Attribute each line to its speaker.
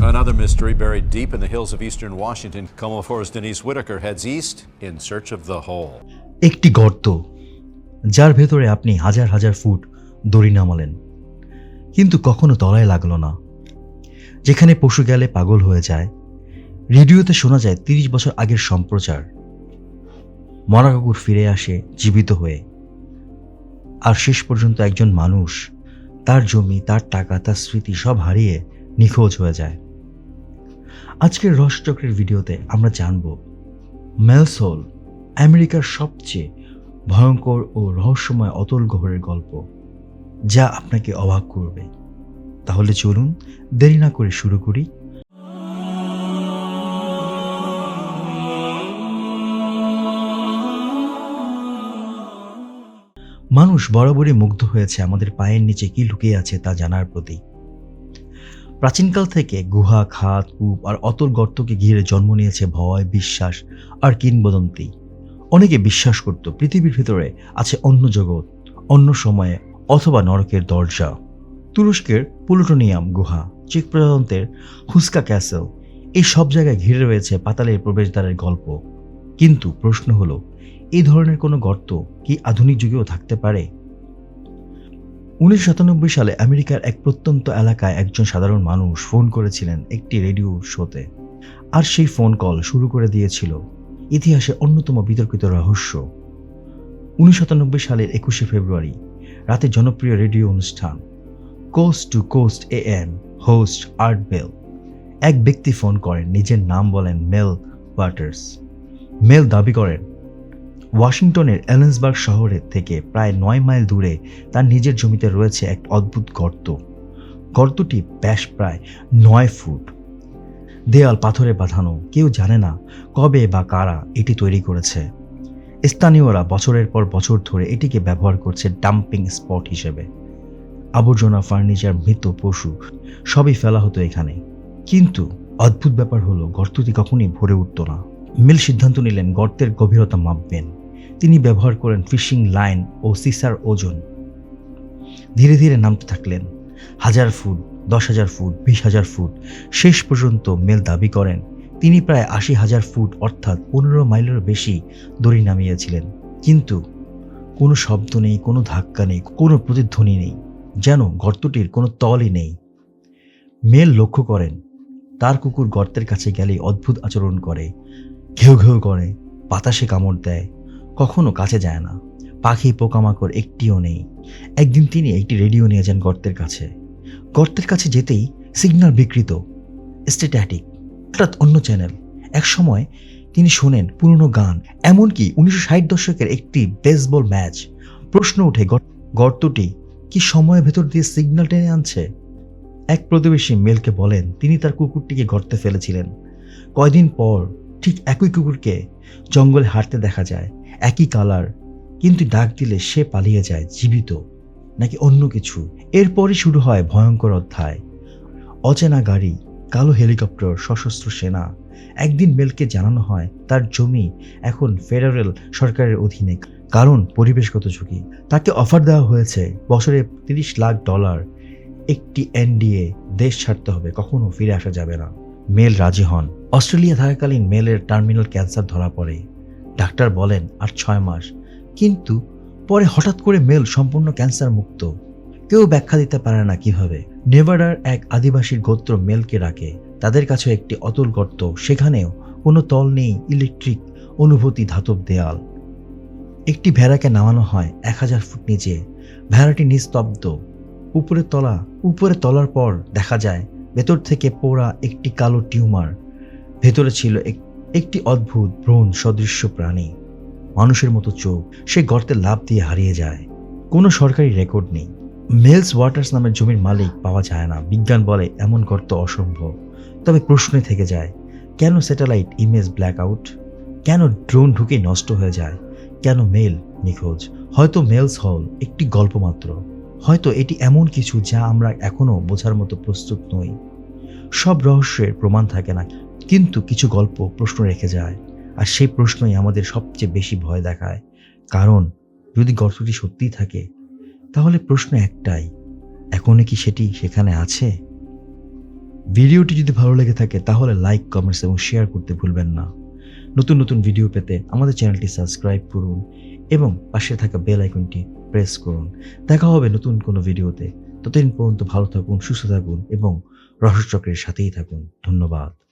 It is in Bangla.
Speaker 1: Another mystery buried deep in the hills of eastern Washington. Como Four's Denise Whitaker heads east in search of the hole.
Speaker 2: একটি গর্ত, যার ভেতরে আপনি হাজার হাজার ফুট দড়ি নামালেন। কিন্তু কখনো তলায় লাগল না। যেখানে পশু গেলে পাগল হয়ে যায়। রেডিওতে শোনা যায় তিরিশ বছর আগের সম্প্রচার। মরা কুকুর ফিরে আসে জীবিত হয়ে। আর শেষ পর্যন্ত একজন মানুষ তার জমি, তার টাকা, তার স্মৃতি সব হারিয়ে নিখোঁজ হয়ে যায়। আজকের রসচক্রের ভিডিওতে আমরা জানব মেলসোল আমেরিকার সবচেয়ে ভয়ঙ্কর ও রহস্যময় অতল গহরের গল্প, যা আপনাকে অবাক করবে। তাহলে চলুন দেরি না করে শুরু করি। মানুষ বরাবরই মুগ্ধ হয়েছে আমাদের পায়ের নিচে কি লুকিয়ে আছে তা জানার প্রতি। প্রাচীনকাল থেকে গুহা, খাত, কূপ আর অতল গর্তকে ঘিরে জন্ম নিয়েছে ভয়, বিশ্বাস আর কিংবদন্তি। অনেকে বিশ্বাস করত পৃথিবীর ভিতরে আছে অন্য জগৎ, অন্য সময়ে অথবা নরকের দরজা। তুরস্কের প্লুটোনিয়াম গুহা, চেক প্রজাতন্ত্রের হুস্কা ক্যাসেল, এই সব জায়গায় ঘিরে রয়েছে পাতালের প্রবেশদ্বারের গল্প। কিন্তু প্রশ্ন হলো এই ধরনের কোনো গর্ত কি আধুনিক যুগেও থাকতে পারে? উনিশশো সাতানব্বই সালে আমেরিকার এক প্রত্যন্ত এলাকায় একজন সাধারণ মানুষ ফোন করেছিলেন একটি রেডিও শোতে। আর সেই ফোন কল শুরু করে দিয়েছিল ইতিহাসে অন্যতম বিতর্কিত রহস্য। উনিশশো সাতানব্বই সালের একুশে ফেব্রুয়ারি, রাতে জনপ্রিয় রেডিও অনুষ্ঠান coast to coast A M host Art Bell এক ব্যক্তি ফোন করেন, নিজের নাম বলেন মেল ওয়াটার্স মেল দাবি করেন ওয়াশিংটনের এলেন্সবার্গ শহরের থেকে প্রায় নয় মাইল দূরে তার নিজের জমিতে রয়েছে এক অদ্ভুত গর্ত। গর্তটি ব্যাস প্রায় নয় ফুট। দেয়াল পাথরে বাঁধানো, কেউ জানে না কবে বা কারা এটি তৈরি করেছে। স্থানীয়রা বছরের পর বছর ধরে এটিকে ব্যবহার করছে ডাম্পিং স্পট হিসেবে। আবর্জনা, ফার্নিচার, মৃত পশু, সবই ফেলা হতো এখানে। কিন্তু অদ্ভুত ব্যাপার হলো, গর্তটি কখনই ভরে উঠত না। মিল সিদ্ধান্ত নিলেন গর্তের গভীরতা মাপবেন। তিনি ব্যবহার করেন ফিশিং লাইন ও সিসার ওজন। ধীরে ধীরে নামতে থাকলেন। হাজার ফুট, দশ হাজার ফুট, বিশ হাজার ফুট, শেষ পর্যন্ত মেল দাবি করেন। তিনি প্রায় আশি হাজার ফুট অর্থাৎ পনেরো মাইলেরও বেশি দড়ি নামিয়েছিলেন। কিন্তু কোনো শব্দ নেই, কোনো ধাক্কা নেই, কোনো প্রতিধ্বনি নেই, যেন গর্তটির কোনো তলই নেই। মেল লক্ষ্য করেন, তার কুকুর গর্তের কাছে গেলেই অদ্ভুত আচরণ করে, ঘেউ ঘেউ করে, বাতাসে কামড় দেয়। কখনো কাছে যায় না। পাখি পোকামাকড় একটিও নেই। একদিন তিনি একটি রেডিও নিয়ে যান গর্তের কাছে। গর্তের কাছে যেতেই সিগন্যাল বিকৃত। স্টেট্যাটিক হঠাৎ অন্য চ্যানেল। এক সময় তিনি শোনেন পুরনো গান, এমনকি উনিশশো ষাট দশকের একটি বেসবল ম্যাচ প্রশ্ন উঠে গর- গর্তটি কি সময়ের ভেতর দিয়ে সিগন্যাল টেনে আনছে? এক প্রতিবেশী মেলকে বলেন, তিনি তার কুকুরটিকে গর্তে ফেলেছিলেন। কয়দিন পর ঠিক একই কুকুরকে জঙ্গলে হাঁটতে দেখা যায়, একই কালার, কিন্তু ডাক দিলে সে পালিয়ে যায় জীবিত, নাকি অন্য কিছু। এরপরই শুরু হয় ভয়ঙ্কর অধ্যায়। অচেনা গাড়ি, কালো হেলিকপ্টার, সশস্ত্র সেনা, একদিন মেলকে জানানো হয় তার জমি এখন ফেডারেল সরকারের অধীনে, কারণ পরিবেশগত ঝুঁকি। তাকে অফার দেওয়া হয়েছে, বছরে তিরিশ লাখ ডলার, একটি এনডিএ দেশ ছাড়তে হবে, কখনো ফিরে আসা যাবে না। মেল রাজি হন। অস্ট্রেলিয়া থাকাকালীন মেলের টার্মিনাল ক্যান্সার ধরা পড়ে। ডাক্তার বলেন, আর ছয় মাস। কিন্তু পরে হঠাৎ করে মেল সম্পূর্ণ ক্যান্সার মুক্ত। কেউ ব্যাখ্যা দিতে পারে না কীভাবে। নেভাডার এক আদিবাসীর গোত্র মেলকে রাখে তাদের কাছে একটি অতল গর্ত। সেখানেও কোনো তল নেই, ইলেকট্রিক অনুভূতি ধাতব দেয়াল। একটি ভেড়াকে নামানো হয় এক হাজার ফুট নিচে। ভেড়াটি নিস্তব্ধ। উপরে তলা, উপরে তলার পর দেখা যায় ভেতর থেকে পোড়া একটি কালো টিউমার। ভেতরে ছিল এক- একটি অদ্ভুত ব্রণ সদৃশ্য প্রাণী। মানুষের মতো চোখ, সে গর্তে লাভ দিয়ে হারিয়ে যায়। কোনো সরকারি রেকর্ড নেই। মেলস ওয়াটার্স নামের জমির মালিক পাওয়া যায় না। বিজ্ঞান বলে এমন গর্ত অসম্ভব। তবে প্রশ্নে থেকে যায়, কেন স্যাটেলাইট ইমেজ ব্ল্যাক আউট কেন ড্রোন ঢুকে নষ্ট হয়ে যায়? কেন মেল নিখোঁজ? হয়তো মেলস হল একটি গল্প মাত্র হয়তো এটি এমন কিছু যা আমরা এখনও বোঝার মতো প্রস্তুত নই। সব রহস্যের প্রমাণ থাকে না, কিন্তু কিছু গল্প প্রশ্ন রেখে যায়, আর সেই প্রশ্নই আমাদের সবচেয়ে বেশি ভয় দেখায়। কারণ, যদি গল্পটি সত্যিই থাকে, তাহলে প্রশ্ন একটাই এখনই কি সেটি সেখানে আছে? ভিডিওটি যদি ভালো লেগে থাকে, তাহলে লাইক, কমেন্টস এবং শেয়ার করতে ভুলবেন না। নতুন নতুন ভিডিও পেতে আমাদের চ্যানেলটি সাবস্ক্রাইব করুন এবং পাশে থাকা বেল আইকনটি প্রেস করুন। দেখা হবে নতুন কোনো ভিডিওতে। ততদিন পর্যন্ত ভালো থাকুন, সুস্থ থাকুন এবং রহস্যচক্রের সাথেই থাকুন। ধন্যবাদ।